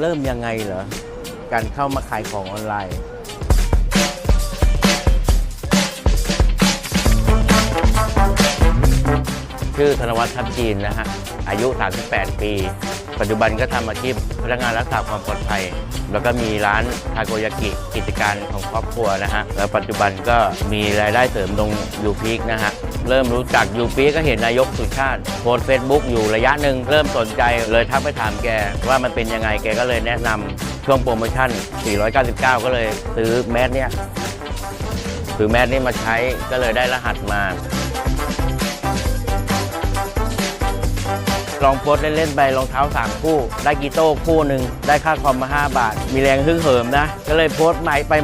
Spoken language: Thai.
เริ่มยังไงเหรอ การเข้ามาขายของออนไลน์ ชื่อธนวัฒน์ทัพจีนนะฮะ อายุ 38 ปี ปัจจุบันก็ทำอาชีพพนักงานรักษาความปลอดภัย แล้วก็มีร้านทาโกยากิกิจการของครอบครัวนะฮะ แล้วปัจจุบันก็มีรายได้เสริมตรงยูพีกนะฮะ เริ่มรู้จักยูพีกก็เห็นนายกสุชาติโพสเฟซบุ๊กอยู่ระยะหนึ่งเริ่มสนใจเลยทักไปถามแก ว่ามันเป็นยังไงแกก็เลยแนะนำช่วงโปรโมชั่น 499 ก็เลยซื้อแมสเนี่ย ซื้อแมสนี่มาใช้ก็เลยได้รหัสมา ลองโพสเล่นๆไปรองเท้าสามคู่ ได้กีโต้คู่หนึ่งได้ค่าคอมมา 5 บาท มีแรงฮึ่งเหิมนะ ก็เลยโพสต์ใหม่ไป